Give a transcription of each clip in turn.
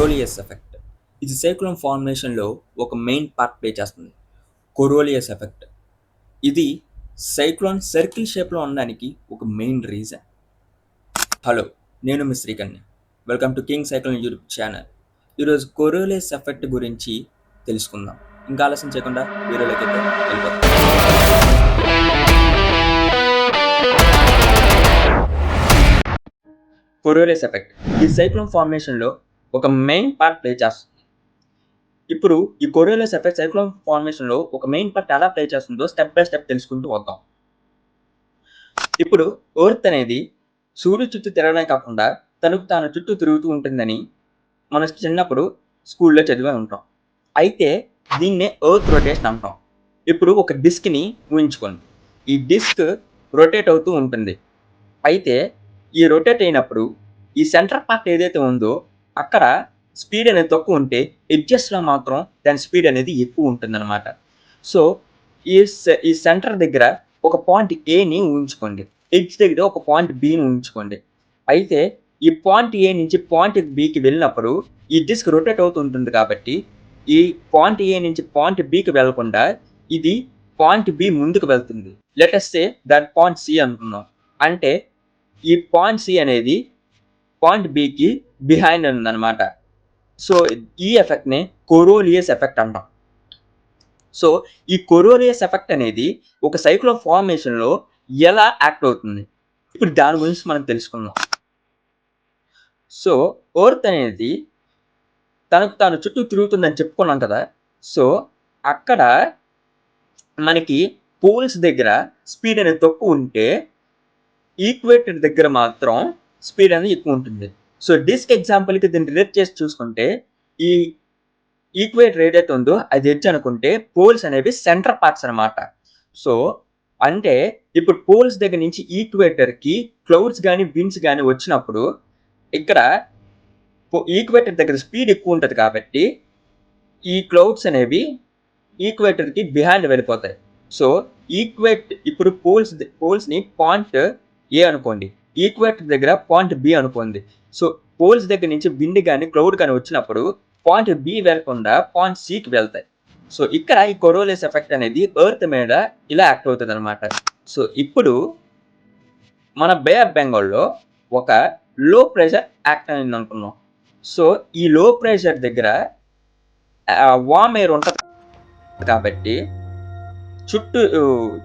కొరోలియస్ effect ఇది cyclone ఫార్మేషన్లో ఒక మెయిన్ పార్ట్ ప్లే చేస్తుంది. కొరోలియస్ ఎఫెక్ట్ ఇది సైక్లోన్ సర్కిల్ షేప్లో ఉండడానికి ఒక మెయిన్ రీజన్ హలో నేను మీ Srikanya. Welcome to King Cyclone YouTube channel ఈరోజు కొరోలియస్ ఎఫెక్ట్ గురించి తెలుసుకుందాం. ఇంకా ఆలస్యం చేయకుండా వీడియోలోకి వెళ్ళిపోతాం కొరోలియస్ ఎఫెక్ట్ ఈ సైక్లోన్ ఫార్మేషన్లో ఒక మెయిన్ పార్ట్ ప్లే చేస్తుంది. ఇప్పుడు ఈ కొరియోలస్ ఎఫెక్ట్ సైక్లోన్ ఫార్మేషన్లో ఒక మెయిన్ పార్ట్ ఎలా ప్లే చేస్తుందో స్టెప్ బై స్టెప్ తెలుసుకుంటూ వద్దాం. ఇప్పుడు ఎర్త్ అనేది సూర్యుడు చుట్టూ తిరగడం కాకుండా తనకు తాను చుట్టూ తిరుగుతూ ఉంటుందని మనం చిన్నప్పుడు స్కూల్లో చదివే ఉంటాం. అయితే దీన్నే ఎర్త్ రొటేషన్ అంటాం. ఇప్పుడు ఒక డిస్క్ని ఊహించుకోండి. ఈ డిస్క్ రొటేట్ అవుతూ ఉంటుంది. అయితే ఈ రొటేట్ అయినప్పుడు ఈ సెంటర్ పార్ట్ ఏదైతే ఉందో అక్కడ స్పీడ్ అనేది తక్కువ ఉంటే ఎడ్జస్ట్లో మాత్రం దాని స్పీడ్ అనేది ఎక్కువ ఉంటుందన్నమాట. సో ఈ సె- ఈ సెంటర్ దగ్గర ఒక పాయింట్ ఏని ఊహించుకోండి. ఎడ్జ్ దగ్గర ఒక పాయింట్ బిని ఊహించుకోండి. అయితే ఈ పాయింట్ ఏ నుంచి పాయింట్ బికి వెళ్ళినప్పుడు ఈ డిస్క్ రొటేట్ అవుతుంటుంది కాబట్టి ఈ పాయింట్ ఏ నుంచి పాయింట్ బికి వెళ్ళకుండా ఇది పాయింట్ బి ముందుకు వెళ్తుంది. లెటెస్ట్ దాని పాయింట్ సి అనుకున్నాం అంటే ఈ పాయింట్ సి అనేది పాయింట్ బికి బిహైండ్ ఉందన్నమాట. సో ఈ ఎఫెక్ట్ని కొరోలియస్ ఎఫెక్ట్ అంటాం. సో ఈ కొరోలియస్ ఎఫెక్ట్ అనేది ఒక సైక్లో ఫార్మేషన్లో ఎలా యాక్ట్ అవుతుంది? ఇప్పుడు దాని గురించి మనం తెలుసుకుందాం. సో ఎర్త్ అనేది తనకు తాను చుట్టూ తిరుగుతుందని చెప్పుకున్నాం కదా. సో అక్కడ మనకి పోల్స్ దగ్గర స్పీడ్ అనేది తక్కువ ఉంటే ఈక్వేటర్ దగ్గర మాత్రం స్పీడ్ అనేది ఎక్కువ ఉంటుంది. సో డిస్క్ ఎగ్జాంపుల్కి దీన్ని రిలేట్ చేసి చూసుకుంటే ఈ ఈక్వేటర్ ఏదైతే ఉందో అది ఎడ్జ్ అనుకుంటే పోల్స్ అనేవి సెంటర్ పార్ట్స్ అన్నమాట. సో అంటే ఇప్పుడు పోల్స్ దగ్గర నుంచి ఈక్వేటర్కి క్లౌడ్స్ కానీ విండ్స్ కానీ వచ్చినప్పుడు ఇక్కడ ఈక్వేటర్ దగ్గర స్పీడ్ ఎక్కువ ఉంటుంది కాబట్టి ఈ క్లౌడ్స్ అనేవి ఈక్వేటర్కి బిహైండ్ వెళ్ళిపోతాయి. సో ఈక్వేట్ ఇప్పుడు పోల్స్ పోల్స్ని పాయింట్ ఏ అనుకోండి ఈక్వేటర్ దగ్గర పాయింట్ బి అనుకోండి. సో పోల్స్ దగ్గర నుంచి విండ్ కానీ క్లౌడ్ కానీ వచ్చినప్పుడు పాయింట్ బి వెళ్ళకుండా పాయింట్ సికి వెళ్తాయి. సో ఇక్కడ ఈ కొరోలేస్ ఎఫెక్ట్ అనేది ఎర్త్ మీద ఇలా యాక్ట్ అవుతుంది అనమాట సో ఇప్పుడు మన బే ఆఫ్ బెంగాల్లో ఒక లో ప్రెషర్ యాక్ట్ అయింది అనుకున్నాం సో ఈ లో ప్రెషర్ దగ్గర వామ్ ఎయిర్ ఉంటుంది కాబట్టి చుట్టూ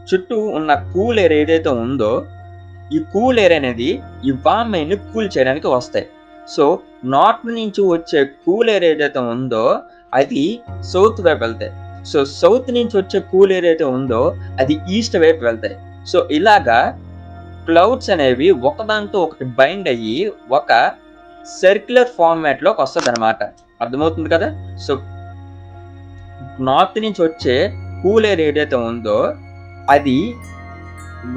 చుట్టూ ఉన్న కూల్ ఎయిర్ ఏదైతే ఉందో ఈ కూల్ ఎయిర్ అనేది ఈ వామ్ ఎయిర్ని కూల్ చేయడానికి వస్తాయి. సో నార్త్ నుంచి వచ్చే కూల్ ఎయిర్ ఏదైతే ఉందో అది సౌత్ వైపు వెళ్తాయి. సో సౌత్ నుంచి వచ్చే కూల్ ఎయిర్ అయితే ఉందో అది ఈస్ట్ వైపు వెళ్తాయి. సో ఇలాగా క్లౌడ్స్ అనేవి ఒకదాంతో ఒకటి బైండ్ అయ్యి ఒక సర్క్యులర్ ఫార్మాట్లోకి వస్తుంది అనమాట అర్థమవుతుంది కదా? సో నార్త్ నుంచి వచ్చే కూల్ ఎయిర్ ఏదైతే ఉందో అది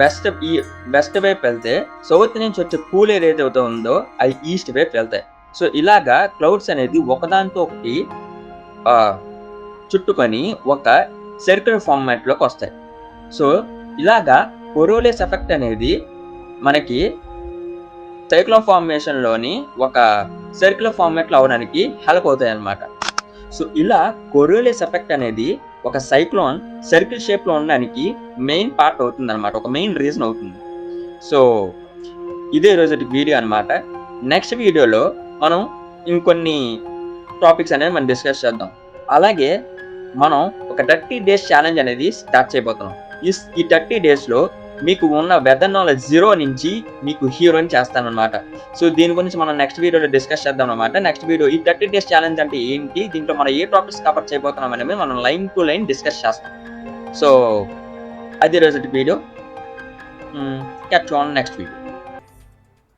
వెస్ట్ ఈ వెస్ట్ వైపు వెళ్తే సౌత్ నుంచి వచ్చే కూల్ ఎయిర్ ఏదైతే ఉందో అది ఈస్ట్ వైపు వెళ్తాయి. సో ఇలాగా క్లౌడ్స్ అనేది ఒకదాంతో ఒకటి చుట్టుకొని ఒక సర్క్యులర్ ఫార్మాట్లోకి వస్తాయి. సో ఇలాగా కొరోలేస్ ఎఫెక్ట్ అనేది మనకి సైక్లో ఫార్మేషన్లోని ఒక సర్క్యులర్ ఫార్మాట్లో అవడానికి హెల్ప్ అవుతాయి అన్నమాట సో ఇలా కొరోలేస్ ఎఫెక్ట్ అనేది ఒక సైక్లోన్ సర్కిల్ షేప్లో ఉండడానికి మెయిన్ పార్ట్ అవుతుంది అనమాట ఒక మెయిన్ రీజన్ అవుతుంది. సో ఇదే రోజు వీడియో అన్నమాట. నెక్స్ట్ వీడియోలో మనం ఇంకొన్ని టాపిక్స్ అనేవి మనం డిస్కస్ చేద్దాం. అలాగే మనం ఒక థర్టీ డేస్ ఛాలెంజ్ అనేది స్టార్ట్ చేయబోతున్నాం. ఈ థర్టీ డేస్లో మీకు ఉన్న వెదర్ నాలెడ్జ్ జీరో నుంచి మీకు హీరోని చేస్తానమాట సో దీని గురించి మనం నెక్స్ట్ వీడియోలో డిస్కస్ చేద్దాం అనమాట నెక్స్ట్ వీడియో ఈ థర్టీ డేస్ ఛాలెంజ్ అంటే ఏంటి? దీంట్లో మనం ఏ టాపిక్స్ కవర్ చేయబోతున్నాం అనేది మనం లైన్ టు లైన్ డిస్కస్ చేస్తాం. సో అది రోజు video catch on next video